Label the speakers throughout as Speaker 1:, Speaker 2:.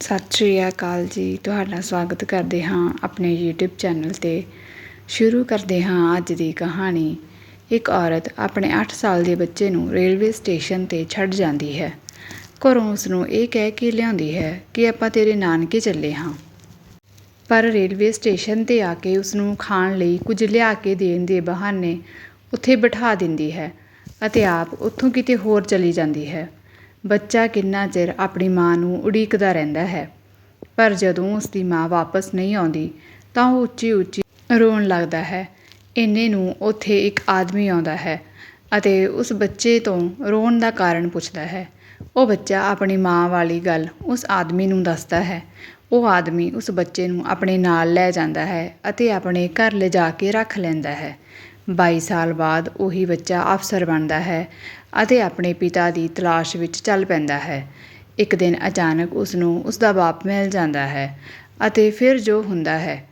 Speaker 1: ਸਤਿ ਸ਼੍ਰੀ ਅਕਾਲ ਜੀ। ਤੁਹਾਡਾ ਸਵਾਗਤ ਕਰਦੇ ਹਾਂ ਆਪਣੇ YouTube ਚੈਨਲ ਤੇ। ਸ਼ੁਰੂ ਕਰਦੇ ਹਾਂ ਅੱਜ ਦੀ ਕਹਾਣੀ। ਇੱਕ ਔਰਤ ਆਪਣੇ 8 ਸਾਲ ਦੇ ਬੱਚੇ ਨੂੰ ਰੇਲਵੇ ਸਟੇਸ਼ਨ ਤੇ ਛੱਡ ਜਾਂਦੀ ਹੈ। ਘਰੋਂ ਉਸ ਨੂੰ ਇਹ ਕਹਿ ਕੇ ਲਿਆਉਂਦੀ ਹੈ ਕਿ ਆਪਾਂ ਤੇਰੇ ਨਾਨਕੇ ਚੱਲੇ ਹਾਂ। ਪਰ ਰੇਲਵੇ ਸਟੇਸ਼ਨ ਤੇ ਆ ਕੇ ਉਸ ਨੂੰ ਖਾਣ ਲਈ ਕੁਝ ਲਿਆ ਕੇ ਦੇਣ ਦੇ ਬਹਾਨੇ ਉੱਥੇ ਬਿਠਾ ਦਿੰਦੀ ਹੈ ਅਤੇ ਆਪ ਉੱਥੋਂ ਕਿਤੇ ਹੋਰ ਚਲੀ ਜਾਂਦੀ ਹੈ। ਬੱਚਾ ਕਿੰਨਾ ਚਿਰ ਆਪਣੀ ਮਾਂ ਨੂੰ ਉਡੀਕਦਾ ਰਹਿੰਦਾ ਹੈ। ਪਰ ਜਦੋਂ ਉਸ ਦੀ ਮਾਂ ਵਾਪਸ ਨਹੀਂ ਆਉਂਦੀ, ਤਾਂ ਉਹ ਉੱਚੀ ਉੱਚੀ ਰੋਣ ਲੱਗਦਾ ਹੈ। ਇੰਨੇ ਨੂੰ ਉੱਥੇ ਇੱਕ ਆਦਮੀ ਆਉਂਦਾ ਹੈ ਅਤੇ ਉਸ ਬੱਚੇ ਤੋਂ ਰੋਣ ਦਾ ਕਾਰਨ ਪੁੱਛਦਾ ਹੈ। ਉਹ ਬੱਚਾ ਆਪਣੀ ਮਾਂ ਵਾਲੀ ਗੱਲ ਉਸ ਆਦਮੀ ਨੂੰ ਦੱਸਦਾ ਹੈ। ਉਹ ਆਦਮੀ ਉਸ ਬੱਚੇ ਨੂੰ ਆਪਣੇ ਨਾਲ ਲੈ ਜਾਂਦਾ ਹੈ ਅਤੇ ਆਪਣੇ ਘਰ ਲਿਜਾ ਕੇ ਰੱਖ ਲੈਂਦਾ ਹੈ। 22 ਸਾਲ ਬਾਅਦ ਉਹੀ ਬੱਚਾ ਅਫਸਰ ਬਣਦਾ ਹੈ ਅਤੇ ਆਪਣੇ ਪਿਤਾ ਦੀ ਤਲਾਸ਼ ਵਿੱਚ ਚੱਲ ਪੈਂਦਾ ਹੈ। ਇੱਕ ਦਿਨ ਅਚਾਨਕ ਉਸ ਨੂੰ ਉਸ ਦਾ ਬਾਪ ਮਿਲ ਜਾਂਦਾ ਹੈ ਅਤੇ ਫਿਰ ਜੋ ਹੁੰਦਾ ਹੈ।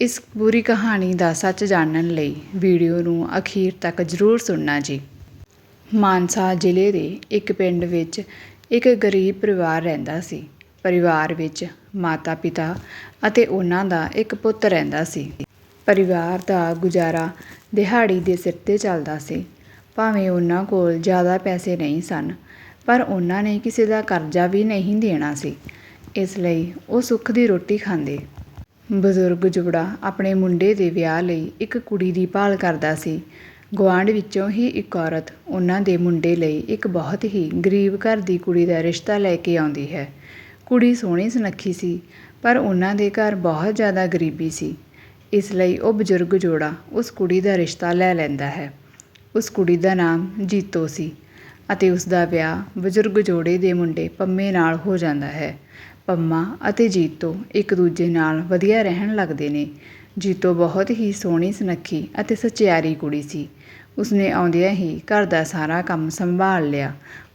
Speaker 1: ਇਸ ਪੂਰੀ ਕਹਾਣੀ ਦਾ ਸੱਚ ਜਾਣਨ ਲਈ ਵੀਡੀਓ ਨੂੰ ਅਖੀਰ ਤੱਕ ਜ਼ਰੂਰ ਸੁਣਨਾ ਜੀ। ਮਾਨਸਾ ਜ਼ਿਲ੍ਹੇ ਦੇ ਇੱਕ ਪਿੰਡ ਵਿੱਚ ਇੱਕ ਗਰੀਬ ਪਰਿਵਾਰ ਰਹਿੰਦਾ ਸੀ। ਪਰਿਵਾਰ ਵਿੱਚ ਮਾਤਾ ਪਿਤਾ ਅਤੇ ਉਹਨਾਂ ਦਾ ਇੱਕ ਪੁੱਤ ਰਹਿੰਦਾ ਸੀ। ਪਰਿਵਾਰ ਦਾ ਗੁਜ਼ਾਰਾ ਦਿਹਾੜੀ ਦੇ ਸਿਰ ਤੇ ਚੱਲਦਾ ਸੀ। ਭਾਵੇਂ ਉਹਨਾਂ ਕੋਲ ਜ਼ਿਆਦਾ ਪੈਸੇ ਨਹੀਂ ਸਨ, ਪਰ ਉਹਨਾਂ ਨੇ ਕਿਸੇ ਦਾ ਕਰਜ਼ਾ ਵੀ ਨਹੀਂ ਦੇਣਾ ਸੀ। ਇਸ ਲਈ ਉਹ ਸੁੱਖ ਦੀ ਰੋਟੀ ਖਾਂਦੇ। ਬਜ਼ੁਰਗ ਜੁਬੜਾ ਆਪਣੇ ਮੁੰਡੇ ਦੇ ਵਿਆਹ ਲਈ ਇੱਕ ਕੁੜੀ ਦੀ ਭਾਲ ਕਰਦਾ ਸੀ। ਗੁਆਂਢ ਵਿੱਚੋਂ ਹੀ ਇੱਕ ਔਰਤ ਉਹਨਾਂ ਦੇ ਮੁੰਡੇ ਲਈ ਇੱਕ ਬਹੁਤ ਹੀ ਗਰੀਬ ਘਰ ਦੀ ਕੁੜੀ ਦਾ ਰਿਸ਼ਤਾ ਲੈ ਕੇ ਆਉਂਦੀ ਹੈ। ਕੁੜੀ ਸੋਹਣੀ ਸੁਨੱਖੀ ਸੀ, ਪਰ ਉਹਨਾਂ ਦੇ ਘਰ ਬਹੁਤ ਜ਼ਿਆਦਾ ਗਰੀਬੀ ਸੀ। ਇਸ ਲਈ ਉਹ ਬਜ਼ੁਰਗ ਜੋੜਾ ਉਸ ਕੁੜੀ ਦਾ ਰਿਸ਼ਤਾ ਲੈ ਲੈਂਦਾ ਹੈ। ਉਸ ਕੁੜੀ ਦਾ ਨਾਮ ਜੀਤੋ ਸੀ ਅਤੇ ਉਸ ਦਾ ਵਿਆਹ ਬਜ਼ੁਰਗ ਜੋੜੇ ਦੇ ਮੁੰਡੇ ਪੰਮੇ ਨਾਲ ਹੋ ਜਾਂਦਾ ਹੈ। ਪੰਮਾ ਅਤੇ ਜੀਤੋ ਇੱਕ ਦੂਜੇ ਨਾਲ ਵਧੀਆ ਰਹਿਣ ਲੱਗਦੇ ਨੇ। ਜੀਤੋ ਬਹੁਤ ਹੀ ਸੋਹਣੀ, ਸੁਨੱਖੀ ਅਤੇ ਸਚਿਆਰੀ ਕੁੜੀ ਸੀ। ਉਸਨੇ ਆਉਂਦਿਆਂ ਹੀ ਘਰ ਦਾ ਸਾਰਾ ਕੰਮ ਸੰਭਾਲ ਲਿਆ।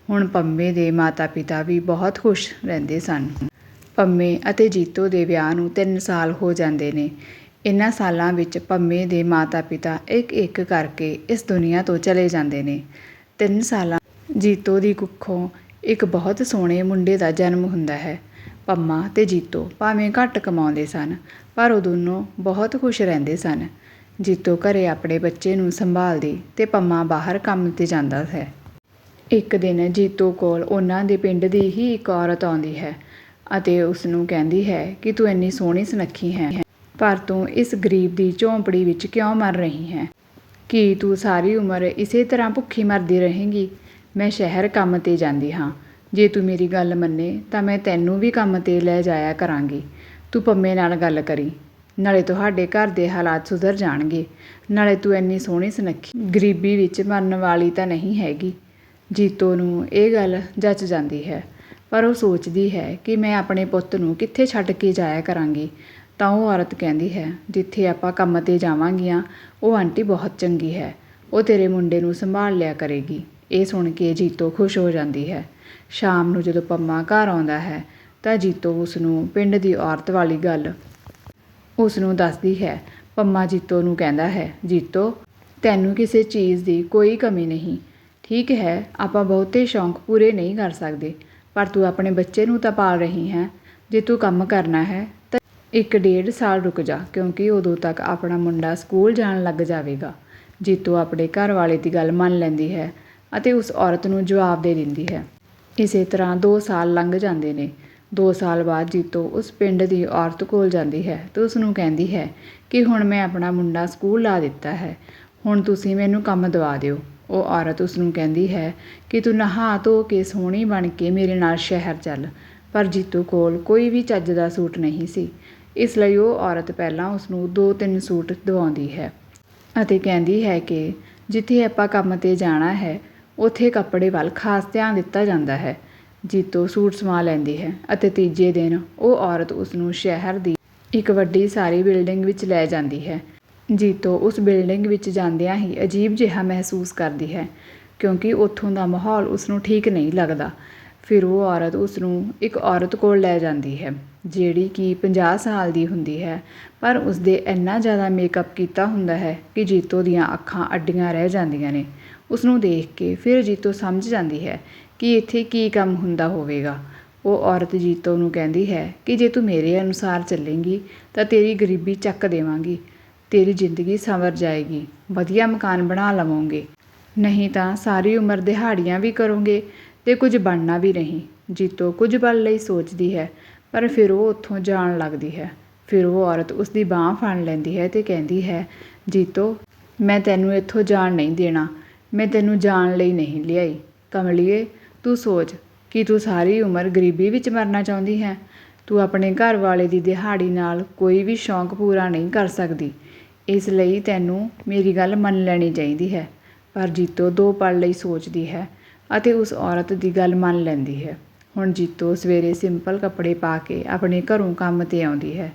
Speaker 1: ਹੁਣ ਪੰਮੇ ਦੇ ਮਾਤਾ-ਪਿਤਾ ਵੀ ਬਹੁਤ ਖੁਸ਼ ਰਹਿੰਦੇ ਸਨ। ਪੰਮੇ ਅਤੇ ਜੀਤੋ ਦੇ ਵਿਆਹ ਨੂੰ ਤਿੰਨ ਸਾਲ ਹੋ ਜਾਂਦੇ ਨੇ। ਇਨ੍ਹਾਂ ਸਾਲਾਂ ਵਿੱਚ ਪੰਮੇ ਦੇ ਮਾਤਾ-ਪਿਤਾ ਇੱਕ-ਇੱਕ ਕਰਕੇ ਇਸ ਦੁਨੀਆ ਤੋਂ ਚਲੇ ਜਾਂਦੇ ਨੇ। ਤਿੰਨ ਸਾਲਾਂ ਜੀਤੋ ਦੀ ਕੁੱਖੋਂ ਇੱਕ ਬਹੁਤ ਸੋਹਣੇ ਮੁੰਡੇ ਦਾ ਜਨਮ ਹੁੰਦਾ ਹੈ। ਪੰਮਾ ਤੇ ਜੀਤੋ ਭਾਵੇਂ ਘੱਟ ਕਮਾਉਂਦੇ ਸਨ, ਪਰ ਉਹ ਦੋਨੋਂ ਬਹੁਤ ਖੁਸ਼ ਰਹਿੰਦੇ ਸਨ। ਜੀਤੋ ਘਰੇ ਆਪਣੇ ਬੱਚੇ ਨੂੰ ਸੰਭਾਲਦੀ ਤੇ ਪੰਮਾ ਬਾਹਰ ਕੰਮ ਤੇ ਜਾਂਦਾ ਹੈ। ਇੱਕ ਦਿਨ ਜੀਤੋ ਕੋਲ ਉਹਨਾਂ ਦੇ ਪਿੰਡ ਦੀ ਹੀ ਇੱਕ ਔਰਤ ਆਉਂਦੀ ਹੈ ਅਤੇ ਉਸਨੂੰ ਕਹਿੰਦੀ ਹੈ ਕਿ ਤੂੰ ਇੰਨੀ ਸੋਹਣੀ ਸੁਨੱਖੀ ਹੈ। ਪਰ ਤੂੰ ਇਸ ਗਰੀਬ ਦੀ ਝੌਂਪੜੀ ਵਿੱਚ ਕਿਉਂ ਮਰ ਰਹੀ ਹੈ? ਕੀ ਤੂੰ ਸਾਰੀ ਉਮਰ ਇਸੇ ਤਰ੍ਹਾਂ ਭੁੱਖੀ ਮਰਦੀ ਰਹੇਂਗੀ? ਮੈਂ ਸ਼ਹਿਰ ਕੰਮ ਤੇ ਜਾਂਦੀ ਹਾਂ। ਜੇ ਤੂੰ ਮੇਰੀ ਗੱਲ ਮੰਨੇ, ਤਾਂ ਮੈਂ ਤੈਨੂੰ ਵੀ ਕੰਮ ਤੇ ਲੈ ਜਾਇਆ ਕਰਾਂਗੀ। ਤੂੰ ਪੰਮੇ ਨਾਲ ਗੱਲ ਕਰੀ। ਨਾਲੇ ਤੁਹਾਡੇ ਘਰ ਦੇ ਹਾਲਾਤ ਸੁਧਰ ਜਾਣਗੇ। ਨਾਲੇ ਤੂੰ ਇੰਨੀ ਸੋਹਣੀ ਸੁਨੱਖੀ। ਗਰੀਬੀ ਵਿੱਚ ਮਰਨ ਵਾਲੀ ਤਾਂ ਨਹੀਂ ਹੈਗੀ। ਜੀਤੋ ਨੂੰ ਇਹ ਗੱਲ ਜੱਚ ਜਾਂਦੀ ਹੈ। ਪਰ ਉਹ ਸੋਚਦੀ ਹੈ ਕਿ ਮੈਂ ਆਪਣੇ ਪੁੱਤ ਨੂੰ ਕਿੱਥੇ ਛੱਡ ਕੇ ਜਾਇਆ ਕਰਾਂਗੀ। ਤਾਂ ਉਹ ਔਰਤ ਕਹਿੰਦੀ ਹੈ, ਜਿੱਥੇ ਆਪਾਂ ਕੰਮ ਤੇ ਜਾਵਾਂਗੀਆਂ, ਉਹ ਆਂਟੀ ਬਹੁਤ ਚੰਗੀ ਹੈ। ਉਹ ਤੇਰੇ ਮੁੰਡੇ ਨੂੰ ਸੰਭਾਲ ਲਿਆ ਕਰੇਗੀ। ਇਹ ਸੁਣ ਕੇ ਜੀਤੋ ਖੁਸ਼ ਹੋ ਜਾਂਦੀ ਹੈ। ਸ਼ਾਮ ਨੂੰ ਜਦੋਂ ਪੰਮਾ ਘਰ ਆਉਂਦਾ ਹੈ, ਤਾਂ ਜੀਤੋ ਉਸ ਨੂੰ ਪਿੰਡ ਦੀ ਔਰਤ ਵਾਲੀ ਗੱਲ ਉਸ ਨੂੰ ਦੱਸਦੀ ਹੈ। ਪੰਮਾ ਜੀਤੋ ਨੂੰ ਕਹਿੰਦਾ ਹੈ, ਜੀਤੋ, ਤੈਨੂੰ ਕਿਸੇ ਚੀਜ਼ ਦੀ ਕੋਈ ਕਮੀ ਨਹੀਂ। ਠੀਕ ਹੈ, ਆਪਾਂ ਬਹੁਤੇ ਸ਼ੌਂਕ ਪੂਰੇ ਨਹੀਂ ਕਰ ਸਕਦੇ, ਪਰ ਤੂੰ ਆਪਣੇ ਬੱਚੇ ਨੂੰ ਤਾਂ ਪਾਲ ਰਹੀ ਹੈ। ਜੇ ਤੂੰ ਕੰਮ ਕਰਨਾ ਹੈ ਇੱਕ ਡੇਢ ਸਾਲ ਰੁਕ ਜਾ, ਕਿਉਂਕਿ ਉਦੋਂ ਤੱਕ ਆਪਣਾ ਮੁੰਡਾ ਸਕੂਲ ਜਾਣ ਲੱਗ ਜਾਵੇਗਾ। ਜੀਤੋ ਆਪਣੇ ਘਰ ਵਾਲੇ ਦੀ ਗੱਲ ਮੰਨ ਲੈਂਦੀ ਹੈ ਅਤੇ ਉਸ ਔਰਤ ਨੂੰ ਜਵਾਬ ਦੇ ਦਿੰਦੀ ਹੈ। ਇਸੇ ਤਰ੍ਹਾਂ 2 ਸਾਲ ਲੰਘ ਜਾਂਦੇ ਨੇ। 2 ਸਾਲ ਬਾਅਦ ਜੀਤੋ ਉਸ ਪਿੰਡ ਦੀ ਔਰਤ ਕੋਲ ਜਾਂਦੀ ਹੈ ਤੇ ਉਸ ਨੂੰ ਕਹਿੰਦੀ ਹੈ ਕਿ ਹੁਣ ਮੈਂ ਆਪਣਾ ਮੁੰਡਾ ਸਕੂਲ ਲਾ ਦਿੱਤਾ ਹੈ। ਹੁਣ ਤੁਸੀਂ ਮੈਨੂੰ ਕੰਮ ਦਵਾ ਦਿਓ। ਉਹ ਔਰਤ ਉਸ ਨੂੰ ਕਹਿੰਦੀ ਹੈ ਕਿ ਤੂੰ ਨਹਾ ਧੋ ਕੇ ਸੋਹਣੀ ਬਣ ਕੇ ਮੇਰੇ ਨਾਲ ਸ਼ਹਿਰ ਚੱਲ। ਪਰ ਜੀਤੂ ਕੋਲ ਕੋਈ ਵੀ ਚੱਜ ਦਾ ਸੂਟ ਨਹੀਂ ਸੀ। ਇਸ ਲਈ ਉਹ ਔਰਤ ਪਹਿਲਾਂ ਉਸ ਨੂੰ 2-3 ਸੂਟ ਦਿਵਾਉਂਦੀ ਹੈ ਅਤੇ ਕਹਿੰਦੀ ਹੈ ਕਿ ਜਿੱਥੇ ਆਪਾਂ ਕੰਮ ਤੇ ਜਾਣਾ ਹੈ, ਉੱਥੇ ਕੱਪੜੇ ਵੱਲ ਖਾਸ ਧਿਆਨ ਦਿੱਤਾ ਜਾਂਦਾ ਹੈ। ਜੀਤੋ ਸੂਟ ਸਮਾ ਲੈਂਦੀ ਹੈ ਅਤੇ ਤੀਜੇ ਦਿਨ ਉਹ ਔਰਤ ਉਸ ਨੂੰ ਸ਼ਹਿਰ ਦੀ ਇੱਕ ਵੱਡੀ ਸਾਰੀ ਬਿਲਡਿੰਗ ਵਿੱਚ ਲੈ ਜਾਂਦੀ ਹੈ। ਜੀਤੋ ਉਸ ਬਿਲਡਿੰਗ ਵਿੱਚ ਜਾਂਦਿਆਂ ਹੀ ਅਜੀਬ ਜਿਹਾ ਮਹਿਸੂਸ ਕਰਦੀ ਹੈ ਕਿਉਂਕਿ ਉੱਥੋਂ ਦਾ ਮਾਹੌਲ ਉਸ ਨੂੰ ਠੀਕ ਨਹੀਂ ਲੱਗਦਾ। ਫਿਰ ਉਹ ਔਰਤ ਉਸ ਨੂੰ ਇੱਕ ਔਰਤ ਕੋਲ ਲੈ ਜਾਂਦੀ ਹੈ, ਜਿਹੜੀ ਕਿ 50 ਸਾਲ ਦੀ ਹੁੰਦੀ ਹੈ। ਪਰ ਉਸਦੇ ਇੰਨਾ ਜ਼ਿਆਦਾ ਮੇਕਅਪ ਕੀਤਾ ਹੁੰਦਾ ਹੈ ਕਿ ਜੀਤੋ ਦੀਆਂ ਅੱਖਾਂ ਅੱਡੀਆਂ ਰਹਿ ਜਾਂਦੀਆਂ ਨੇ। ਉਸ ਨੂੰ ਦੇਖ ਕੇ ਫਿਰ ਜੀਤੋ ਸਮਝ ਜਾਂਦੀ ਹੈ ਕਿ ਇੱਥੇ ਕੀ ਕੰਮ ਹੁੰਦਾ ਹੋਵੇਗਾ। ਉਹ ਔਰਤ ਜੀਤੋ ਨੂੰ ਕਹਿੰਦੀ ਹੈ ਕਿ ਜੇ ਤੂੰ ਮੇਰੇ ਅਨੁਸਾਰ ਚੱਲੇਂਗੀ ਤਾਂ ਤੇਰੀ ਗਰੀਬੀ ਚੱਕ ਦੇਵਾਂਗੀ, ਤੇਰੀ ਜ਼ਿੰਦਗੀ ਸੰਵਰ ਜਾਏਗੀ, ਵਧੀਆ ਮਕਾਨ ਬਣਾ ਲਵੋਂਗੇ। ਨਹੀਂ ਤਾਂ ਸਾਰੀ ਉਮਰ ਦਿਹਾੜੀਆਂ ਵੀ ਕਰੋਗੇ ਅਤੇ ਕੁਝ ਬਣਨਾ ਵੀ ਨਹੀਂ। ਜੀਤੋ ਕੁਝ ਪਲ ਲਈ ਸੋਚਦੀ ਹੈ, ਪਰ ਫਿਰ ਉਹ ਉੱਥੋਂ ਜਾਣ ਲੱਗਦੀ ਹੈ। ਫਿਰ ਉਹ ਔਰਤ ਉਸ ਦੀ ਬਾਹ ਫੜ ਲੈਂਦੀ ਹੈ ਅਤੇ ਕਹਿੰਦੀ ਹੈ, ਜੀਤੋ, ਮੈਂ ਤੈਨੂੰ ਇੱਥੋਂ ਜਾਣ ਨਹੀਂ ਦੇਣਾ। ਮੈਂ ਤੈਨੂੰ ਜਾਣ ਲਈ ਨਹੀਂ ਲਿਆਈ। ਕਮਲੀਏ, ਤੂੰ ਸੋਚ ਕਿ ਤੂੰ ਸਾਰੀ ਉਮਰ ਗਰੀਬੀ ਵਿੱਚ ਮਰਨਾ ਚਾਹੁੰਦੀ ਹੈ। ਤੂੰ ਆਪਣੇ ਘਰ ਵਾਲੇ ਦੀ ਦਿਹਾੜੀ ਨਾਲ ਕੋਈ ਵੀ ਸ਼ੌਂਕ ਪੂਰਾ ਨਹੀਂ ਕਰ ਸਕਦੀ। ਇਸ ਲਈ ਤੈਨੂੰ ਮੇਰੀ ਗੱਲ ਮੰਨ ਲੈਣੀ ਚਾਹੀਦੀ ਹੈ। ਪਰ ਜੀਤੋ ਦੋ ਪਲ ਲਈ ਸੋਚਦੀ ਹੈ ਅਤੇ ਉਸ ਔਰਤ ਦੀ ਗੱਲ ਮੰਨ ਲੈਂਦੀ ਹੈ। ਹੁਣ ਜੀਤੋ ਸਵੇਰੇ ਸਿੰਪਲ ਕੱਪੜੇ ਪਾ ਕੇ ਆਪਣੇ ਘਰੋਂ ਕੰਮ ਤੇ ਆਉਂਦੀ ਹੈ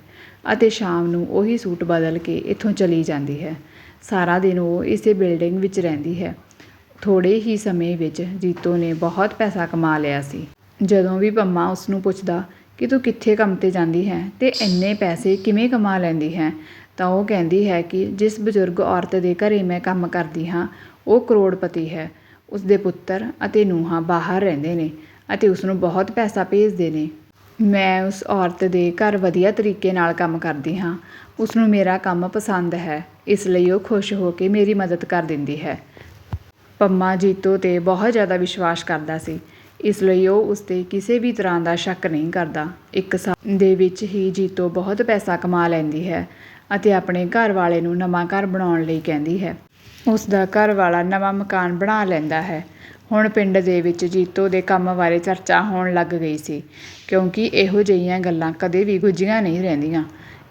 Speaker 1: ਅਤੇ ਸ਼ਾਮ ਨੂੰ ਉਹੀ ਸੂਟ ਬਦਲ ਕੇ ਇੱਥੋਂ ਚਲੀ ਜਾਂਦੀ ਹੈ। ਸਾਰਾ ਦਿਨ ਉਹ ਇਸੇ ਬਿਲਡਿੰਗ ਵਿੱਚ ਰਹਿੰਦੀ ਹੈ। ਥੋੜ੍ਹੇ ਹੀ ਸਮੇਂ ਵਿੱਚ ਜੀਤੋ ਨੇ ਬਹੁਤ ਪੈਸਾ ਕਮਾ ਲਿਆ ਸੀ। ਜਦੋਂ ਵੀ ਪੰਮਾ ਉਸ ਨੂੰ ਪੁੱਛਦਾ ਕਿ ਤੂੰ ਕਿੱਥੇ ਕੰਮ ਤੇ ਜਾਂਦੀ ਹੈ ਤੇ ਇੰਨੇ ਪੈਸੇ ਕਿਵੇਂ ਕਮਾ ਲੈਂਦੀ ਹੈ, ਤਾਂ ਉਹ ਕਹਿੰਦੀ ਹੈ ਕਿ ਜਿਸ ਬਜ਼ੁਰਗ ਔਰਤ ਦੇ ਘਰੇ ਮੈਂ ਕੰਮ ਕਰਦੀ ਹਾਂ, ਉਹ ਕਰੋੜਪਤੀ ਹੈ ਉਸ ਦੇ ਪੁੱਤਰ ਅਤੇ ਨੂੰਹਾਂ ਬਾਹਰ ਰਹਿੰਦੇ ਨੇ ਅਤੇ ਉਸ ਨੂੰ ਬਹੁਤ ਪੈਸਾ ਭੇਜਦੇ ਨੇ। ਮੈਂ ਉਸ ਔਰਤ ਦੇ ਘਰ ਵਧੀਆ ਤਰੀਕੇ ਨਾਲ ਕੰਮ ਕਰਦੀ ਹਾਂ। ਉਸ ਨੂੰ ਮੇਰਾ ਕੰਮ ਪਸੰਦ ਹੈ। ਇਸ ਲਈ ਉਹ ਖੁਸ਼ ਹੋ ਕੇ ਮੇਰੀ ਮਦਦ ਕਰ ਦਿੰਦੀ ਹੈ। ਪੰਮਾ ਜੀਤੋ ਤੇ ਬਹੁਤ ਜ਼ਿਆਦਾ ਵਿਸ਼ਵਾਸ ਕਰਦਾ ਸੀ। ਇਸ ਲਈ ਉਹ ਉਸ ਤੇ ਕਿਸੇ ਵੀ ਤਰ੍ਹਾਂ ਦਾ ਸ਼ੱਕ ਨਹੀਂ ਕਰਦਾ। ਇੱਕ ਸਾਲ ਦੇ ਵਿੱਚ ਹੀ ਜੀਤੋ ਬਹੁਤ ਪੈਸਾ ਕਮਾ ਲੈਂਦੀ ਹੈ ਅਤੇ ਆਪਣੇ ਘਰ ਵਾਲੇ ਨੂੰ ਨਵਾਂ ਘਰ ਬਣਾਉਣ ਲਈ ਕਹਿੰਦੀ ਹੈ। ਉਸ ਦਾ ਘਰ ਵਾਲਾ ਨਵਾਂ ਮਕਾਨ ਬਣਾ ਲੈਂਦਾ ਹੈ। ਹੁਣ ਪਿੰਡ ਦੇ ਵਿੱਚ ਜੀਤੋ ਦੇ ਕੰਮ ਬਾਰੇ ਚਰਚਾ ਹੋਣ ਲੱਗ ਗਈ ਸੀ, ਕਿਉਂਕਿ ਇਹੋ ਜਿਹੀਆਂ ਗੱਲਾਂ ਕਦੇ ਵੀ ਗੁੱਝੀਆਂ ਨਹੀਂ ਰਹਿੰਦੀਆਂ।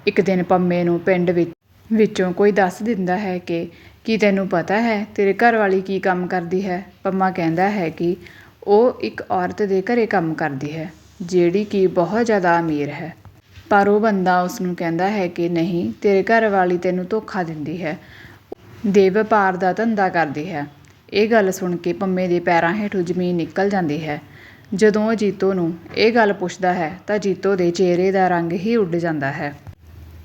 Speaker 1: ਇੱਕ ਦਿਨ ਪੰਮੇ ਨੂੰ ਪਿੰਡ ਵਿੱਚ, ਵਿੱਚੋਂ ਕੋਈ ਦੱਸ ਦਿੰਦਾ ਹੈ ਕਿ, ਕੀ ਤੈਨੂੰ ਪਤਾ ਹੈ ਤੇਰੇ ਘਰ ਵਾਲੀ ਕੀ ਕੰਮ ਕਰਦੀ ਹੈ? ਪੰਮਾ ਕਹਿੰਦਾ ਹੈ ਕਿ ਉਹ ਇੱਕ ਔਰਤ ਦੇ ਘਰੇ ਕੰਮ ਕਰਦੀ ਹੈ, ਜਿਹੜੀ ਕਿ ਬਹੁਤ ਜ਼ਿਆਦਾ ਅਮੀਰ ਹੈ। ਪਰ ਉਹ ਬੰਦਾ ਉਸ ਨੂੰ ਕਹਿੰਦਾ ਹੈ ਕਿ, ਨਹੀਂ, ਤੇਰੇ ਘਰ ਵਾਲੀ ਤੈਨੂੰ ਧੋਖਾ ਦਿੰਦੀ ਹੈ। ਦੇ ਵਪਾਰ ਦਾ ਧੰਦਾ ਕਰਦੀ ਹੈ। ਇਹ ਗੱਲ ਸੁਣ ਕੇ ਪੰਮੇ ਦੇ ਪੈਰਾਂ ਹੇਠੋਂ ਜ਼ਮੀਨ ਨਿਕਲ ਜਾਂਦੀ ਹੈ। ਜਦੋਂ ਉਹ ਜੀਤੋ ਨੂੰ ਇਹ ਗੱਲ ਪੁੱਛਦਾ ਹੈ ਤਾਂ ਜੀਤੋ ਦੇ ਚਿਹਰੇ ਦਾ ਰੰਗ ਹੀ ਉੱਡ ਜਾਂਦਾ ਹੈ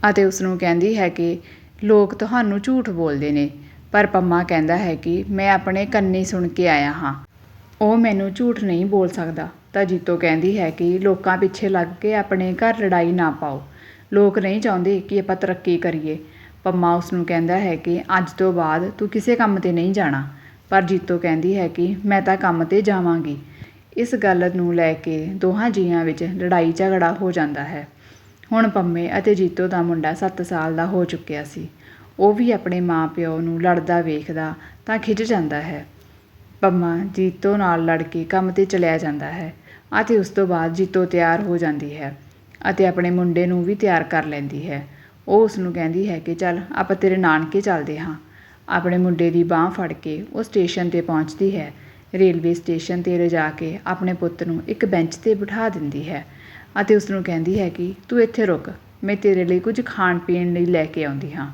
Speaker 1: ਅਤੇ ਉਸਨੂੰ ਕਹਿੰਦੀ ਹੈ ਕਿ ਲੋਕ ਤੁਹਾਨੂੰ ਝੂਠ ਬੋਲਦੇ ਨੇ, ਪਰ ਪੰਮਾ ਕਹਿੰਦਾ ਹੈ ਕਿ ਮੈਂ ਆਪਣੇ ਕੰਨੀ ਸੁਣ ਕੇ ਆਇਆ ਹਾਂ। ਉਹ ਮੈਨੂੰ ਝੂਠ ਨਹੀਂ ਬੋਲ ਸਕਦਾ। ਤਾਂ ਜੀਤੋ ਕਹਿੰਦੀ ਹੈ ਕਿ ਲੋਕਾਂ ਪਿੱਛੇ ਲੱਗ ਕੇ ਆਪਣੇ ਘਰ ਲੜਾਈ ਨਾ ਪਾਓ। ਲੋਕ ਨਹੀਂ ਚਾਹੁੰਦੇ ਕਿ ਆਪਾਂ ਤਰੱਕੀ ਕਰੀਏ। ਪੰਮਾ ਉਸ ਨੂੰ ਕਹਿੰਦਾ ਹੈ ਕਿ ਅੱਜ ਤੋਂ ਬਾਅਦ ਤੂੰ ਕਿਸੇ ਕੰਮ ਤੇ ਨਹੀਂ ਜਾਣਾ। ਪਰ ਜੀਤੋ ਕਹਿੰਦੀ ਹੈ ਕਿ ਮੈਂ ਤਾਂ ਕੰਮ ਤੇ ਜਾਵਾਂਗੀ। ਇਸ ਗੱਲ ਨੂੰ ਲੈ ਕੇ ਦੋਹਾਂ ਜੀਆਂ ਵਿੱਚ ਲੜਾਈ ਝਗੜਾ ਹੋ ਜਾਂਦਾ ਹੈ। ਹੁਣ ਪੰਮੇ ਅਤੇ ਜੀਤੋ ਦਾ ਮੁੰਡਾ 7 ਸਾਲ ਦਾ ਹੋ ਚੁੱਕਿਆ ਸੀ। ਉਹ ਵੀ ਆਪਣੇ ਮਾਂ ਪਿਓ ਨੂੰ ਲੜਦਾ ਵੇਖਦਾ ਤਾਂ ਖਿੱਚ ਜਾਂਦਾ ਹੈ। ਪੰਮਾ ਜੀਤੋ ਨਾਲ ਲੜ ਕੇ ਕੰਮ ਤੇ ਚਲਿਆ ਜਾਂਦਾ ਹੈ ਅਤੇ ਉਸ ਤੋਂ ਬਾਅਦ ਜੀਤੋ ਤਿਆਰ ਹੋ ਜਾਂਦੀ ਹੈ ਅਤੇ ਆਪਣੇ ਮੁੰਡੇ ਨੂੰ ਵੀ ਤਿਆਰ ਕਰ ਲੈਂਦੀ ਹੈ। ਉਹ ਉਸ ਨੂੰ ਕਹਿੰਦੀ ਹੈ ਕਿ ਚੱਲ, ਆਪਾਂ ਤੇਰੇ ਨਾਨਕੇ ਚੱਲਦੇ ਹਾਂ। ਆਪਣੇ ਮੁੰਡੇ ਦੀ ਬਾਂਹ ਫੜ ਕੇ ਉਹ ਸਟੇਸ਼ਨ ਤੇ ਪਹੁੰਚਦੀ ਹੈ। ਰੇਲਵੇ ਸਟੇਸ਼ਨ ਤੇ ਲਿਜਾ ਕੇ ਆਪਣੇ ਪੁੱਤ ਨੂੰ ਇੱਕ ਬੈਂਚ ਤੇ ਬਿਠਾ ਦਿੰਦੀ ਹੈ ਅਤੇ ਉਸ ਨੂੰ ਕਹਿੰਦੀ ਹੈ ਕਿ ਤੂੰ ਇੱਥੇ ਰੁਕ, ਮੈਂ ਤੇਰੇ ਲਈ ਕੁਝ ਖਾਣ ਪੀਣ ਲਈ ਲੈ ਕੇ ਆਉਂਦੀ ਹਾਂ।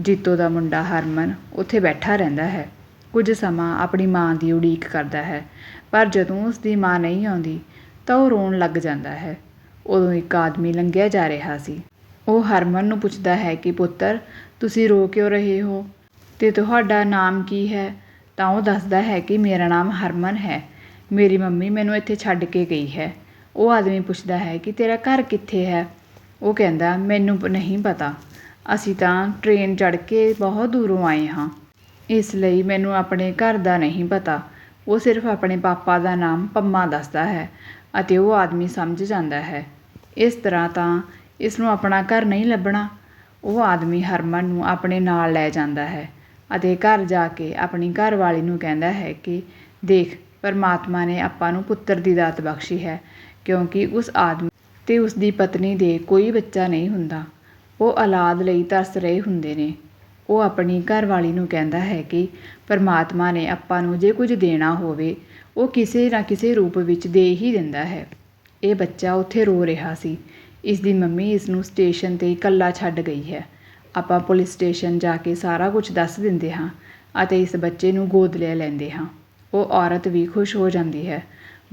Speaker 1: ਜੀਤੋ ਦਾ ਮੁੰਡਾ ਹਰਮਨ ਉੱਥੇ ਬੈਠਾ ਰਹਿੰਦਾ ਹੈ। ਕੁਝ ਸਮਾਂ ਆਪਣੀ ਮਾਂ ਦੀ ਉਡੀਕ ਕਰਦਾ ਹੈ, ਪਰ ਜਦੋਂ ਉਸ ਦੀ ਮਾਂ ਨਹੀਂ ਆਉਂਦੀ ਤਾਂ ਉਹ ਰੋਣ ਲੱਗ ਜਾਂਦਾ ਹੈ। ਉਦੋਂ ਇੱਕ ਆਦਮੀ ਲੰਘਿਆ ਜਾ ਰਿਹਾ ਸੀ। ਉਹ ਹਰਮਨ ਨੂੰ ਪੁੱਛਦਾ ਹੈ ਕਿ ਪੁੱਤਰ, ਤੁਸੀਂ ਰੋ ਕਿਉਂ ਰਹੇ ਹੋ? ਅਤੇ ਤੁਹਾਡਾ ਨਾਮ ਕੀ ਹੈ? ਤਾਂ ਉਹ ਦੱਸਦਾ ਹੈ ਕਿ ਮੇਰਾ ਨਾਮ ਹਰਮਨ ਹੈ। ਮੇਰੀ ਮੰਮੀ ਮੈਨੂੰ ਇੱਥੇ ਛੱਡ ਕੇ ਗਈ ਹੈ। ਉਹ ਆਦਮੀ ਪੁੱਛਦਾ ਹੈ ਕਿ ਤੇਰਾ ਘਰ ਕਿੱਥੇ ਹੈ? ਉਹ ਕਹਿੰਦਾ, ਮੈਨੂੰ ਨਹੀਂ ਪਤਾ। ਅਸੀਂ ਤਾਂ ਟ੍ਰੇਨ ਚੜ੍ਹ ਕੇ ਬਹੁਤ ਦੂਰੋਂ ਆਏ ਹਾਂ। ਇਸ ਲਈ ਮੈਨੂੰ ਆਪਣੇ ਘਰ ਦਾ ਨਹੀਂ ਪਤਾ। ਉਹ ਸਿਰਫ ਆਪਣੇ ਪਾਪਾ ਦਾ ਨਾਮ ਪੰਮਾ ਦੱਸਦਾ ਹੈ ਅਤੇ ਉਹ ਆਦਮੀ ਸਮਝ ਜਾਂਦਾ ਹੈ। ਇਸ ਤਰ੍ਹਾਂ ਤਾਂ ਇਸ ਨੂੰ ਆਪਣਾ ਘਰ ਨਹੀਂ ਲੱਭਣਾ। ਉਹ ਆਦਮੀ ਹਰਮਨ ਨੂੰ ਆਪਣੇ ਨਾਲ ਲੈ ਜਾਂਦਾ ਹੈ ਅਤੇ ਘਰ ਜਾ ਕੇ ਆਪਣੀ ਘਰਵਾਲੀ ਨੂੰ ਕਹਿੰਦਾ ਹੈ ਕਿ ਦੇਖ, ਪਰਮਾਤਮਾ ਨੇ ਆਪਾਂ ਨੂੰ ਪੁੱਤਰ ਦੀ ਦਾਤ ਬਖਸ਼ੀ ਹੈ, ਕਿਉਂਕਿ ਉਸ ਆਦਮੀ ਤੇ ਉਸ ਦੀ ਪਤਨੀ ਦੇ ਕੋਈ ਬੱਚਾ ਨਹੀਂ ਹੁੰਦਾ। ਉਹ ਔਲਾਦ ਲਈ ਤਰਸ ਰਹੇ ਹੁੰਦੇ ਨੇ। ਉਹ ਆਪਣੀ ਘਰਵਾਲੀ ਨੂੰ ਕਹਿੰਦਾ ਹੈ ਕਿ ਪਰਮਾਤਮਾ ਨੇ ਆਪਾਂ ਨੂੰ ਜੇ ਕੁਝ ਦੇਣਾ ਹੋਵੇ, ਉਹ ਕਿਸੇ ਨਾ ਕਿਸੇ ਰੂਪ ਵਿੱਚ ਦੇ ਹੀ ਦਿੰਦਾ ਹੈ। ਇਹ ਬੱਚਾ ਉੱਥੇ ਰੋ ਰਿਹਾ ਸੀ। ਇਸ ਦੀ ਮੰਮੀ ਇਸ ਨੂੰ ਸਟੇਸ਼ਨ ਤੇ ਇਕੱਲਾ ਛੱਡ ਗਈ ਹੈ। ਆਪਾਂ ਪੁਲਿਸ ਸਟੇਸ਼ਨ ਜਾ ਕੇ ਸਾਰਾ ਕੁਝ ਦੱਸ ਦਿੰਦੇ ਹਾਂ ਅਤੇ ਇਸ ਬੱਚੇ ਨੂੰ ਗੋਦ ਲੈ ਲੈਂਦੇ ਹਾਂ। ਉਹ ਔਰਤ ਵੀ ਖੁਸ਼ ਹੋ ਜਾਂਦੀ ਹੈ।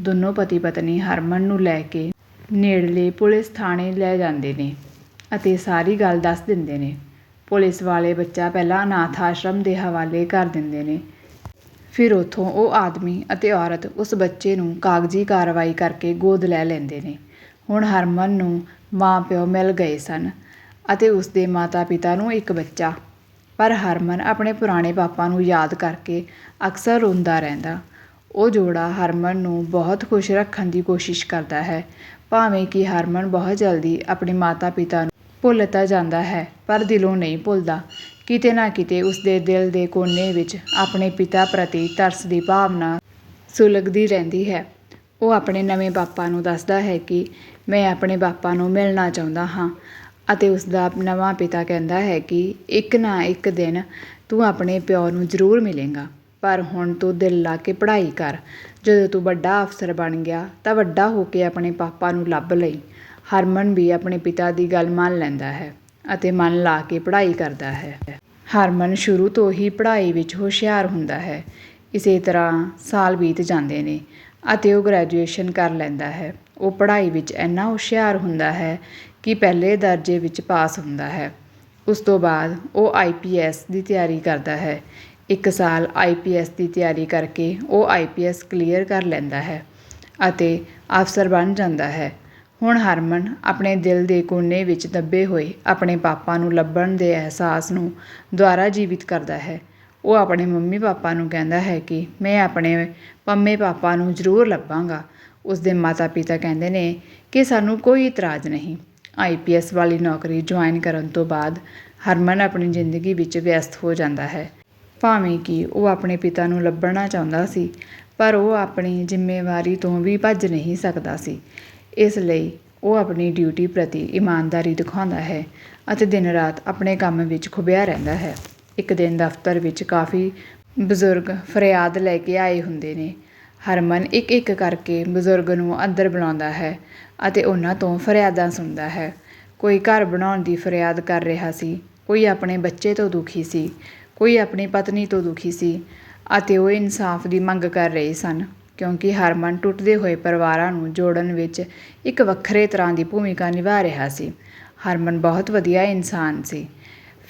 Speaker 1: ਦੋਨੋਂ ਪਤੀ ਪਤਨੀ ਹਰਮਨ ਨੂੰ ਲੈ ਕੇ ਨੇੜਲੇ ਪੁਲਿਸ ਥਾਣੇ ਲੈ ਜਾਂਦੇ ਨੇ ਅਤੇ ਸਾਰੀ ਗੱਲ ਦੱਸ ਦਿੰਦੇ ਨੇ। ਪੁਲਿਸ ਵਾਲੇ ਬੱਚਾ ਪਹਿਲਾਂ ਅਨਾਥ ਆਸ਼ਰਮ ਦੇ ਹਵਾਲੇ ਕਰ ਦਿੰਦੇ ਨੇ। ਫਿਰ ਉੱਥੋਂ ਉਹ ਆਦਮੀ ਅਤੇ ਔਰਤ ਉਸ ਬੱਚੇ ਨੂੰ ਕਾਗਜ਼ੀ ਕਾਰਵਾਈ ਕਰਕੇ ਗੋਦ ਲੈ ਲੈਂਦੇ ਨੇ। ਹੁਣ ਹਰਮਨ ਨੂੰ ਮਾਂ-ਪਿਓ ਮਿਲ ਗਏ ਸਨ ਅਤੇ ਉਸਦੇ ਮਾਤਾ-ਪਿਤਾ ਨੂੰ ਇੱਕ ਬੱਚਾ। ਪਰ ਹਰਮਨ ਆਪਣੇ ਪੁਰਾਣੇ ਪਾਪਾ ਨੂੰ ਯਾਦ ਕਰਕੇ ਅਕਸਰ ਰੋਂਦਾ ਰਹਿੰਦਾ। ਉਹ ਜੋੜਾ ਹਰਮਨ ਨੂੰ ਬਹੁਤ ਖੁਸ਼ ਰੱਖਣ ਦੀ ਕੋਸ਼ਿਸ਼ ਕਰਦਾ ਹੈ। ਭਾਵੇਂ ਕਿ ਹਰਮਨ ਬਹੁਤ ਜਲਦੀ ਆਪਣੇ ਮਾਤਾ-ਪਿਤਾ ਨੂੰ ਭੁੱਲ ਤਾਂ ਜਾਂਦਾ ਹੈ, ਪਰ ਦਿਲੋਂ ਨਹੀਂ ਭੁੱਲਦਾ। ਕਿਤੇ ਨਾ ਕਿਤੇ ਉਸਦੇ ਦਿਲ ਦੇ ਕੋਨੇ ਵਿੱਚ ਆਪਣੇ ਪਿਤਾ ਪ੍ਰਤੀ ਤਰਸ ਦੀ ਭਾਵਨਾ ਸੁਲਗਦੀ ਰਹਿੰਦੀ ਹੈ। ਉਹ ਆਪਣੇ ਨਵੇਂ ਪਾਪਾ ਨੂੰ ਦੱਸਦਾ ਹੈ ਕਿ ਮੈਂ ਆਪਣੇ ਪਾਪਾ ਨੂੰ ਮਿਲਣਾ ਚਾਹੁੰਦਾ ਹਾਂ ਅਤੇ ਉਸਦਾ ਨਵਾਂ ਪਿਤਾ ਕਹਿੰਦਾ ਹੈ ਕਿ ਇੱਕ ਨਾ ਇੱਕ ਦਿਨ ਤੂੰ ਆਪਣੇ ਪਿਓ ਨੂੰ ਜ਼ਰੂਰ ਮਿਲੇਂਗਾ, ਪਰ ਹੁਣ ਤੂੰ ਦਿਲ ਲਾ ਕੇ ਪੜ੍ਹਾਈ ਕਰ। ਜਦੋਂ ਤੂੰ ਵੱਡਾ ਅਫਸਰ ਬਣ ਗਿਆ ਤਾਂ ਵੱਡਾ ਹੋ ਕੇ ਆਪਣੇ ਪਾਪਾ ਨੂੰ ਲੱਭ ਲਈ। ਹਰਮਨ ਵੀ ਆਪਣੇ ਪਿਤਾ ਦੀ ਗੱਲ ਮੰਨ ਲੈਂਦਾ ਹੈ ਅਤੇ ਮਨ ਲਾ ਕੇ ਪੜ੍ਹਾਈ ਕਰਦਾ ਹੈ। ਹਰਮਨ ਸ਼ੁਰੂ ਤੋਂ ਹੀ ਪੜ੍ਹਾਈ ਵਿੱਚ ਹੁਸ਼ਿਆਰ ਹੁੰਦਾ ਹੈ। ਇਸੇ ਤਰ੍ਹਾਂ ਸਾਲ ਬੀਤ ਜਾਂਦੇ ਨੇ ਅਤੇ ਉਹ ਗ੍ਰੈਜੂਏਸ਼ਨ ਕਰ ਲੈਂਦਾ ਹੈ। ਉਹ ਪੜ੍ਹਾਈ ਵਿੱਚ ਇੰਨਾ ਹੁਸ਼ਿਆਰ ਹੁੰਦਾ ਹੈ ਕਿ ਪਹਿਲੇ ਦਰਜੇ ਵਿੱਚ ਪਾਸ ਹੁੰਦਾ ਹੈ। ਉਸ ਤੋਂ ਬਾਅਦ ਉਹ ਆਈ ਪੀ ਐੱਸ ਦੀ ਤਿਆਰੀ ਕਰਦਾ ਹੈ। ਇੱਕ ਸਾਲ ਆਈ ਪੀ ਐੱਸ ਦੀ ਤਿਆਰੀ ਕਰਕੇ ਉਹ ਆਈ ਪੀ ਐੱਸ ਕਲੀਅਰ ਕਰ ਲੈਂਦਾ ਹੈ ਅਤੇ ਅਫਸਰ ਬਣ ਜਾਂਦਾ ਹੈ। ਹੁਣ ਹਰਮਨ ਆਪਣੇ ਦਿਲ ਦੇ ਕੋਨੇ ਵਿੱਚ ਦੱਬੇ ਹੋਏ ਆਪਣੇ ਪਾਪਾ ਨੂੰ ਲੱਭਣ ਦੇ ਅਹਿਸਾਸ ਨੂੰ ਦੁਬਾਰਾ ਜੀਵਿਤ ਕਰਦਾ ਹੈ। ਉਹ ਆਪਣੇ ਮੰਮੀ ਪਾਪਾ ਨੂੰ ਕਹਿੰਦਾ ਹੈ ਕਿ ਮੈਂ ਆਪਣੇ ਪੰਮੇ ਪਾਪਾ ਨੂੰ ਜ਼ਰੂਰ ਲੱਭਾਂਗਾ। ਉਸਦੇ ਮਾਤਾ ਪਿਤਾ ਕਹਿੰਦੇ ਨੇ ਕਿ ਸਾਨੂੰ ਕੋਈ ਇਤਰਾਜ਼ ਨਹੀਂ। ਆਈ ਪੀ ਐੱਸ ਵਾਲੀ ਨੌਕਰੀ ਜੁਆਇਨ ਕਰਨ ਤੋਂ ਬਾਅਦ ਹਰਮਨ ਆਪਣੀ ਜ਼ਿੰਦਗੀ ਵਿੱਚ ਵਿਅਸਤ ਹੋ ਜਾਂਦਾ ਹੈ। ਭਾਵੇਂ ਕਿ ਉਹ ਆਪਣੇ ਪਿਤਾ ਨੂੰ ਲੱਭਣਾ ਚਾਹੁੰਦਾ ਸੀ, ਪਰ ਉਹ ਆਪਣੀ ਜ਼ਿੰਮੇਵਾਰੀ ਤੋਂ ਵੀ ਭੱਜ ਨਹੀਂ ਸਕਦਾ ਸੀ। ਇਸ ਲਈ ਉਹ ਆਪਣੀ ਡਿਊਟੀ ਪ੍ਰਤੀ ਇਮਾਨਦਾਰੀ ਦਿਖਾਉਂਦਾ ਹੈ ਅਤੇ ਦਿਨ ਰਾਤ ਆਪਣੇ ਕੰਮ ਵਿੱਚ ਖੁਬਿਆ ਰਹਿੰਦਾ ਹੈ। ਇੱਕ ਦਿਨ ਦਫ਼ਤਰ ਵਿੱਚ ਕਾਫੀ ਬਜ਼ੁਰਗ ਫਰਿਆਦ ਲੈ ਕੇ ਆਏ ਹੁੰਦੇ ਨੇ। ਹਰਮਨ ਇੱਕ ਇੱਕ ਕਰਕੇ ਬਜ਼ੁਰਗ ਨੂੰ ਅੰਦਰ ਬੁਲਾਉਂਦਾ ਹੈ ਅਤੇ ਉਹਨਾਂ ਤੋਂ ਫਰਿਆਦਾਂ ਸੁਣਦਾ ਹੈ। ਕੋਈ ਘਰ ਬਣਾਉਣ ਦੀ ਫਰਿਆਦ ਕਰ ਰਿਹਾ ਸੀ, ਕੋਈ ਆਪਣੇ ਬੱਚੇ ਤੋਂ ਦੁਖੀ ਸੀ, ਕੋਈ ਆਪਣੀ ਪਤਨੀ ਤੋਂ ਦੁਖੀ ਸੀ ਅਤੇ ਉਹ ਇਨਸਾਫ ਦੀ ਮੰਗ ਕਰ ਰਹੇ ਸਨ, ਕਿਉਂਕਿ ਹਰਮਨ ਟੁੱਟਦੇ ਹੋਏ ਪਰਿਵਾਰਾਂ ਨੂੰ ਜੋੜਨ ਵਿੱਚ ਇੱਕ ਵੱਖਰੇ ਤਰ੍ਹਾਂ ਦੀ ਭੂਮਿਕਾ ਨਿਭਾ ਰਿਹਾ ਸੀ। ਹਰਮਨ ਬਹੁਤ ਵਧੀਆ ਇਨਸਾਨ ਸੀ।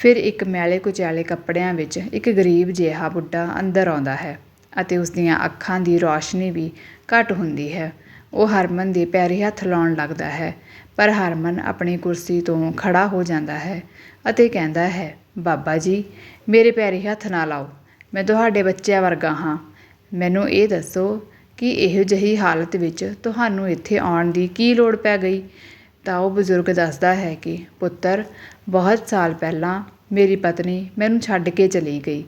Speaker 1: ਫਿਰ ਇੱਕ ਮੈਲੇ ਕੁਚੈਲੇ ਕੱਪੜਿਆਂ ਵਿੱਚ ਇੱਕ ਗਰੀਬ ਜਿਹਾ ਬੁੱਢਾ ਅੰਦਰ ਆਉਂਦਾ ਹੈ ਅਤੇ ਉਸ ਦੀਆਂ ਅੱਖਾਂ ਦੀ ਰੌਸ਼ਨੀ ਵੀ ਘੱਟ ਹੁੰਦੀ ਹੈ। ਉਹ ਹਰਮਨ ਦੇ ਪੈਰੀ ਹੱਥ ਲਾਉਣ ਲੱਗਦਾ ਹੈ, ਪਰ ਹਰਮਨ ਆਪਣੀ ਕੁਰਸੀ ਤੋਂ ਖੜ੍ਹਾ ਹੋ ਜਾਂਦਾ ਹੈ ਅਤੇ ਕਹਿੰਦਾ ਹੈ, ਬਾਬਾ ਜੀ, ਮੇਰੇ ਪੈਰੀ ਹੱਥ ਨਾ ਲਾਓ, ਮੈਂ ਤੁਹਾਡੇ ਬੱਚਿਆਂ ਵਰਗਾ ਹਾਂ। ਮੈਨੂੰ ਇਹ ਦੱਸੋ ਕਿ ਇਹੋ ਜਿਹੀ ਹਾਲਤ ਵਿੱਚ ਤੁਹਾਨੂੰ ਇੱਥੇ ਆਉਣ ਦੀ ਕੀ ਲੋੜ ਪੈ ਗਈ? ਤਾਂ ਉਹ ਬਜ਼ੁਰਗ ਦੱਸਦਾ ਹੈ ਕਿ, ਪੁੱਤਰ, ਬਹੁਤ ਸਾਲ ਪਹਿਲਾਂ ਮੇਰੀ ਪਤਨੀ ਮੈਨੂੰ ਛੱਡ ਕੇ ਚਲੀ ਗਈ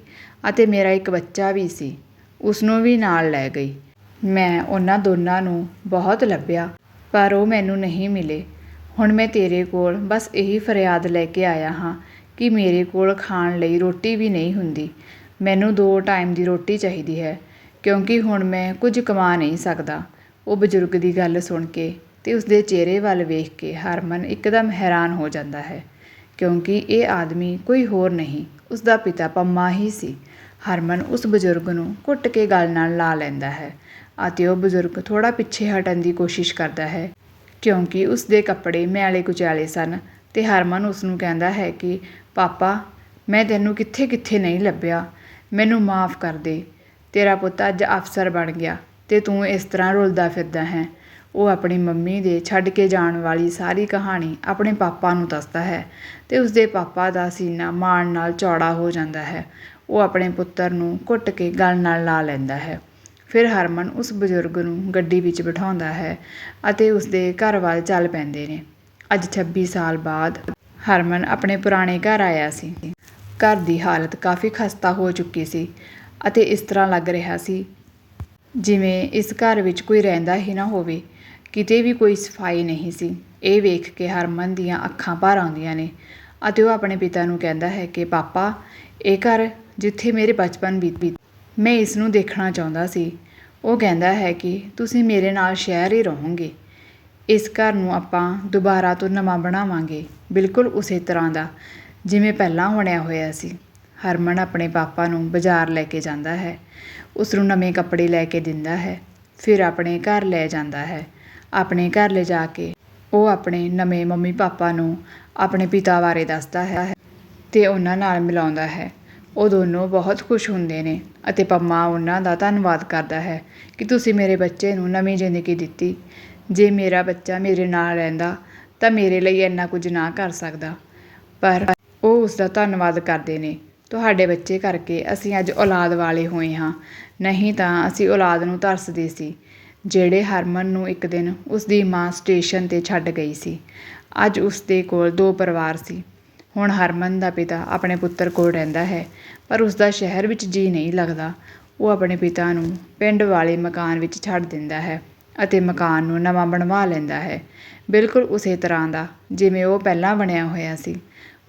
Speaker 1: ਅਤੇ ਮੇਰਾ ਇੱਕ ਬੱਚਾ ਵੀ ਸੀ। ਉਸਨੂੰ ਵੀ ਨਾਲ ਲੈ ਗਈ। ਮੈਂ ਉਹਨਾਂ ਦੋਨਾਂ ਨੂੰ ਬਹੁਤ ਲੱਭਿਆ, ਪਰ ਉਹ ਮੈਨੂੰ ਨਹੀਂ ਮਿਲੇ। ਹੁਣ ਮੈਂ ਤੇਰੇ ਕੋਲ ਬਸ ਇਹੀ ਫਰਿਆਦ ਲੈ ਕੇ ਆਇਆ ਹਾਂ ਕਿ ਮੇਰੇ ਕੋਲ ਖਾਣ ਲਈ ਰੋਟੀ ਵੀ ਨਹੀਂ ਹੁੰਦੀ। ਮੈਨੂੰ ਦੋ ਟਾਈਮ ਦੀ ਰੋਟੀ ਚਾਹੀਦੀ ਹੈ, ਕਿਉਂਕਿ ਹੁਣ ਮੈਂ ਕੁਝ ਕਮਾ ਨਹੀਂ ਸਕਦਾ। ਉਹ ਬਜ਼ੁਰਗ ਦੀ ਗੱਲ ਸੁਣ ਕੇ ਅਤੇ ਉਸਦੇ ਚਿਹਰੇ ਵੱਲ ਵੇਖ ਕੇ ਹਰਮਨ ਇੱਕਦਮ ਹੈਰਾਨ ਹੋ ਜਾਂਦਾ ਹੈ, ਕਿਉਂਕਿ ਇਹ ਆਦਮੀ ਕੋਈ ਹੋਰ ਨਹੀਂ, ਉਸਦਾ ਪਿਤਾ ਪੰਮਾ ਹੀ ਸੀ। ਹਰਮਨ ਉਸ ਬਜ਼ੁਰਗ ਨੂੰ ਘੁੱਟ ਕੇ ਗਲ ਨਾਲ ਲਾ ਲੈਂਦਾ ਹੈ ਅਤੇ ਉਹ ਬਜ਼ੁਰਗ ਥੋੜ੍ਹਾ ਪਿੱਛੇ ਹਟਣ ਦੀ ਕੋਸ਼ਿਸ਼ ਕਰਦਾ ਹੈ, ਕਿਉਂਕਿ ਉਸਦੇ ਕੱਪੜੇ ਮੈਲੇ ਕੁਚੈਲੇ ਸਨ ਅਤੇ ਹਰਮਨ ਉਸ ਨੂੰ ਕਹਿੰਦਾ ਹੈ ਕਿ, ਪਾਪਾ, ਮੈਂ ਤੈਨੂੰ ਕਿੱਥੇ ਕਿੱਥੇ ਨਹੀਂ ਲੱਭਿਆ, ਮੈਨੂੰ ਮਾਫ ਕਰ ਦੇ, ਤੇਰਾ ਪੁੱਤ ਅੱਜ ਅਫਸਰ ਬਣ ਗਿਆ ਅਤੇ ਤੂੰ ਇਸ ਤਰ੍ਹਾਂ ਰੁਲਦਾ ਫਿਰਦਾ ਹੈ ਉਹ ਆਪਣੀ ਮੰਮੀ ਦੇ ਛੱਡ ਕੇ ਜਾਣ ਵਾਲੀ ਸਾਰੀ ਕਹਾਣੀ ਆਪਣੇ ਪਾਪਾ ਨੂੰ ਦੱਸਦਾ ਹੈ ਅਤੇ ਉਸਦੇ ਪਾਪਾ ਦਾ ਸੀਨਾ ਮਾਣ ਨਾਲ ਚੌੜਾ ਹੋ ਜਾਂਦਾ ਹੈ। ਉਹ ਆਪਣੇ ਪੁੱਤਰ ਨੂੰ ਘੁੱਟ ਕੇ ਗਲ ਨਾਲ ਲਾ ਲੈਂਦਾ ਹੈ। ਫਿਰ ਹਰਮਨ ਉਸ ਬਜ਼ੁਰਗ ਨੂੰ ਗੱਡੀ ਵਿੱਚ ਬਿਠਾਉਂਦਾ ਹੈ ਅਤੇ ਉਸਦੇ ਘਰ ਵੱਲ ਚੱਲ ਪੈਂਦੇ ਨੇ। ਅੱਜ 26 ਸਾਲ ਬਾਅਦ ਹਰਮਨ ਆਪਣੇ ਪੁਰਾਣੇ ਘਰ ਆਇਆ ਸੀ। ਘਰ ਦੀ ਹਾਲਤ ਕਾਫੀ ਖਸਤਾ ਹੋ ਚੁੱਕੀ ਸੀ ਅਤੇ ਇਸ ਤਰ੍ਹਾਂ ਲੱਗ ਰਿਹਾ ਸੀ ਜਿਵੇਂ ਇਸ ਘਰ ਵਿੱਚ ਕੋਈ ਰਹਿੰਦਾ ਹੀ ਨਾ ਹੋਵੇ। ਕਿਤੇ ਵੀ ਕੋਈ ਸਫ਼ਾਈ ਨਹੀਂ ਸੀ। ਇਹ ਵੇਖ ਕੇ ਹਰਮਨ ਦੀਆਂ ਅੱਖਾਂ ਭਰ ਆਉਂਦੀਆਂ ਨੇ ਅਤੇ ਉਹ ਆਪਣੇ ਪਿਤਾ ਨੂੰ ਕਹਿੰਦਾ ਹੈ ਕਿ, ਪਾਪਾ, ਇਹ ਘਰ ਜਿੱਥੇ ਮੇਰੇ ਬਚਪਨ ਬੀਤ ਮੈਂ ਇਸ ਨੂੰ ਦੇਖਣਾ ਚਾਹੁੰਦਾ ਸੀ। ਉਹ ਕਹਿੰਦਾ ਹੈ ਕਿ ਤੁਸੀਂ ਮੇਰੇ ਨਾਲ ਸ਼ਹਿਰ ਹੀ ਰਹੋਗੇ। ਇਸ ਘਰ ਨੂੰ ਆਪਾਂ ਦੁਬਾਰਾ ਤੋਂ ਨਵਾਂ ਬਣਾਵਾਂਗੇ, ਬਿਲਕੁਲ ਉਸੇ ਤਰ੍ਹਾਂ ਦਾ ਜਿਵੇਂ ਪਹਿਲਾਂ ਬਣਿਆ ਹੋਇਆ ਸੀ। ਹਰਮਨ ਆਪਣੇ ਪਾਪਾ ਨੂੰ ਬਾਜ਼ਾਰ ਲੈ ਕੇ ਜਾਂਦਾ ਹੈ। ਉਸ ਨੂੰ ਨਵੇਂ ਕੱਪੜੇ ਲੈ ਕੇ ਦਿੰਦਾ ਹੈ। ਫਿਰ ਆਪਣੇ ਘਰ ਲੈ ਜਾਂਦਾ ਹੈ। ਆਪਣੇ ਘਰ ਲੈ ਜਾ ਕੇ ਉਹ ਆਪਣੇ ਨਵੇਂ ਮੰਮੀ ਪਾਪਾ ਨੂੰ ਆਪਣੇ ਪਿਤਾ ਬਾਰੇ ਦੱਸਦਾ ਹੈ ਅਤੇ ਉਹਨਾਂ ਨਾਲ ਮਿਲਾਉਂਦਾ ਹੈ। ਉਹ ਦੋਨੋਂ ਬਹੁਤ ਖੁਸ਼ ਹੁੰਦੇ ਨੇ ਅਤੇ ਪੰਮਾ ਉਹਨਾਂ ਦਾ ਧੰਨਵਾਦ ਕਰਦਾ ਹੈ ਕਿ ਤੁਸੀਂ ਮੇਰੇ ਬੱਚੇ ਨੂੰ ਨਵੀਂ ਜ਼ਿੰਦਗੀ ਦਿੱਤੀ। ਜੇ ਮੇਰਾ ਬੱਚਾ ਮੇਰੇ ਨਾਲ ਰਹਿੰਦਾ ਤਾਂ ਮੇਰੇ ਲਈ ਇੰਨਾ ਕੁਝ ਨਾ ਕਰ ਸਕਦਾ। ਪਰ ਉਹ ਉਸ ਦਾ ਧੰਨਵਾਦ ਕਰਦੇ ਨੇ। ਤੁਹਾਡੇ ਬੱਚੇ ਕਰਕੇ ਅਸੀਂ ਅੱਜ ਔਲਾਦ ਵਾਲੇ ਹੋਏ ਹਾਂ। ਨਹੀਂ ਤਾਂ ਅਸੀਂ ਔਲਾਦ ਨੂੰ ਤਰਸਦੇ ਸੀ। ਜਿਹੜੇ ਹਰਮਨ ਨੂੰ ਇੱਕ ਦਿਨ ਉਸ ਦੀ ਮਾਂ ਸਟੇਸ਼ਨ ਤੇ ਛੱਡ ਗਈ ਸੀ। ਅੱਜ ਉਸ ਦੇ ਕੋਲ ਦੋ ਪਰਿਵਾਰ ਸੀ। ਹੁਣ ਹਰਮਨ ਦਾ ਪਿਤਾ ਆਪਣੇ ਪੁੱਤਰ ਕੋਲ ਰਹਿੰਦਾ ਹੈ, ਪਰ ਉਸ ਦਾ ਸ਼ਹਿਰ ਵਿੱਚ ਜੀਅ ਨਹੀਂ ਲੱਗਦਾ। ਉਹ ਆਪਣੇ ਪਿਤਾ ਨੂੰ ਪਿੰਡ ਵਾਲੇ ਮਕਾਨ ਵਿੱਚ ਛੱਡ ਦਿੰਦਾ ਹੈ ਅਤੇ ਮਕਾਨ ਨੂੰ ਨਵਾਂ ਬਣਵਾ ਲੈਂਦਾ ਹੈ। ਬਿਲਕੁਲ ਉਸੇ ਤਰ੍ਹਾਂ ਦਾ ਜਿਵੇਂ ਉਹ ਪਹਿਲਾਂ ਬਣਿਆ ਹੋਇਆ ਸੀ।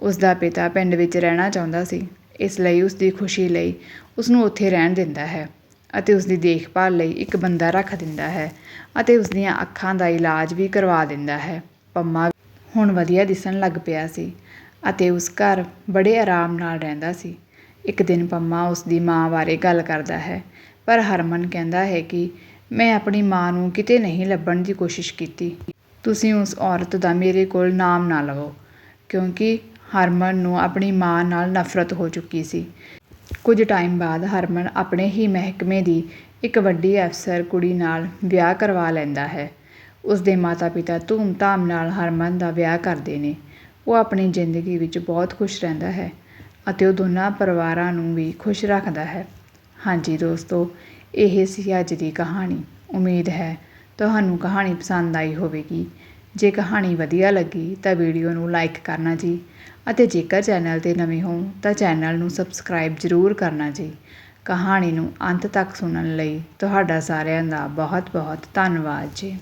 Speaker 1: ਉਸ ਦਾ ਪਿਤਾ ਪਿੰਡ ਵਿੱਚ ਰਹਿਣਾ ਚਾਹੁੰਦਾ ਸੀ, ਇਸ ਲਈ ਉਸ ਦੀ ਖੁਸ਼ੀ ਲਈ ਉਸ ਨੂੰ ਉੱਥੇ ਰਹਿਣ ਦਿੰਦਾ ਹੈ। ਅਤੇ ਉਸਦੀ ਦੇਖਭਾਲ ਲਈ ਇੱਕ ਬੰਦਾ ਰੱਖ ਦਿੰਦਾ ਹੈ ਅਤੇ ਉਸਦੀਆਂ ਅੱਖਾਂ ਦਾ ਇਲਾਜ ਵੀ ਕਰਵਾ ਦਿੰਦਾ ਹੈ। ਪੰਮਾ ਹੁਣ ਵਧੀਆ ਦਿਸਣ ਲੱਗ ਪਿਆ ਸੀ ਅਤੇ ਉਸ ਘਰ ਬੜੇ ਆਰਾਮ ਨਾਲ ਰਹਿੰਦਾ ਸੀ। ਇੱਕ ਦਿਨ ਪੰਮਾ ਉਸਦੀ ਮਾਂ ਬਾਰੇ ਗੱਲ ਕਰਦਾ ਹੈ, ਪਰ ਹਰਮਨ ਕਹਿੰਦਾ ਹੈ ਕਿ ਮੈਂ ਆਪਣੀ ਮਾਂ ਨੂੰ ਕਿਤੇ ਨਹੀਂ ਲੱਭਣ ਦੀ ਕੋਸ਼ਿਸ਼ ਕੀਤੀ। ਤੁਸੀਂ ਉਸ ਔਰਤ ਦਾ ਮੇਰੇ ਕੋਲ ਨਾਮ ਨਾ ਲਵੋ, ਕਿਉਂਕਿ ਹਰਮਨ ਨੂੰ ਆਪਣੀ ਮਾਂ ਨਾਲ ਨਫ਼ਰਤ ਹੋ ਚੁੱਕੀ ਸੀ। ਕੁਝ ਟਾਈਮ ਬਾਅਦ ਹਰਮਨ ਆਪਣੇ ਹੀ ਮਹਿਕਮੇ ਦੀ ਇੱਕ ਵੱਡੀ ਅਫਸਰ ਕੁੜੀ ਨਾਲ ਵਿਆਹ ਕਰਵਾ ਲੈਂਦਾ ਹੈ। ਉਸ ਦੇ ਮਾਤਾ-ਪਿਤਾ ਧੂਮ-ਧਾਮ ਨਾਲ ਹਰਮਨ ਦਾ ਵਿਆਹ ਕਰਦੇ ਨੇ। ਉਹ ਆਪਣੀ ਜ਼ਿੰਦਗੀ ਵਿੱਚ ਬਹੁਤ ਖੁਸ਼ ਰਹਿੰਦਾ ਹੈ ਅਤੇ ਉਹ ਦੋਨਾਂ ਪਰਿਵਾਰਾਂ ਨੂੰ ਵੀ ਖੁਸ਼ ਰੱਖਦਾ ਹੈ। ਹਾਂਜੀ ਦੋਸਤੋ, ਇਹ ਸੀ ਅੱਜ ਦੀ ਕਹਾਣੀ। ਉਮੀਦ ਹੈ ਤੁਹਾਨੂੰ ਕਹਾਣੀ ਪਸੰਦ ਆਈ ਹੋਵੇਗੀ। ਜੇ ਕਹਾਣੀ ਵਧੀਆ ਲੱਗੀ ਤਾਂ ਵੀਡੀਓ ਨੂੰ ਲਾਈਕ ਕਰਨਾ ਜੀ। ਅਤੇ ਜੇਕਰ ਚੈਨਲ ਤੇ ਨਵੇਂ ਹੋ ਤਾਂ ਚੈਨਲ ਨੂੰ ਸਬਸਕ੍ਰਾਈਬ ਜ਼ਰੂਰ ਕਰਨਾ ਜੀ। ਕਹਾਣੀ ਨੂੰ ਅੰਤ ਤੱਕ ਸੁਣਨ ਲਈ ਤੁਹਾਡਾ ਸਾਰਿਆਂ ਦਾ ਬਹੁਤ ਬਹੁਤ ਧੰਨਵਾਦ ਜੀ।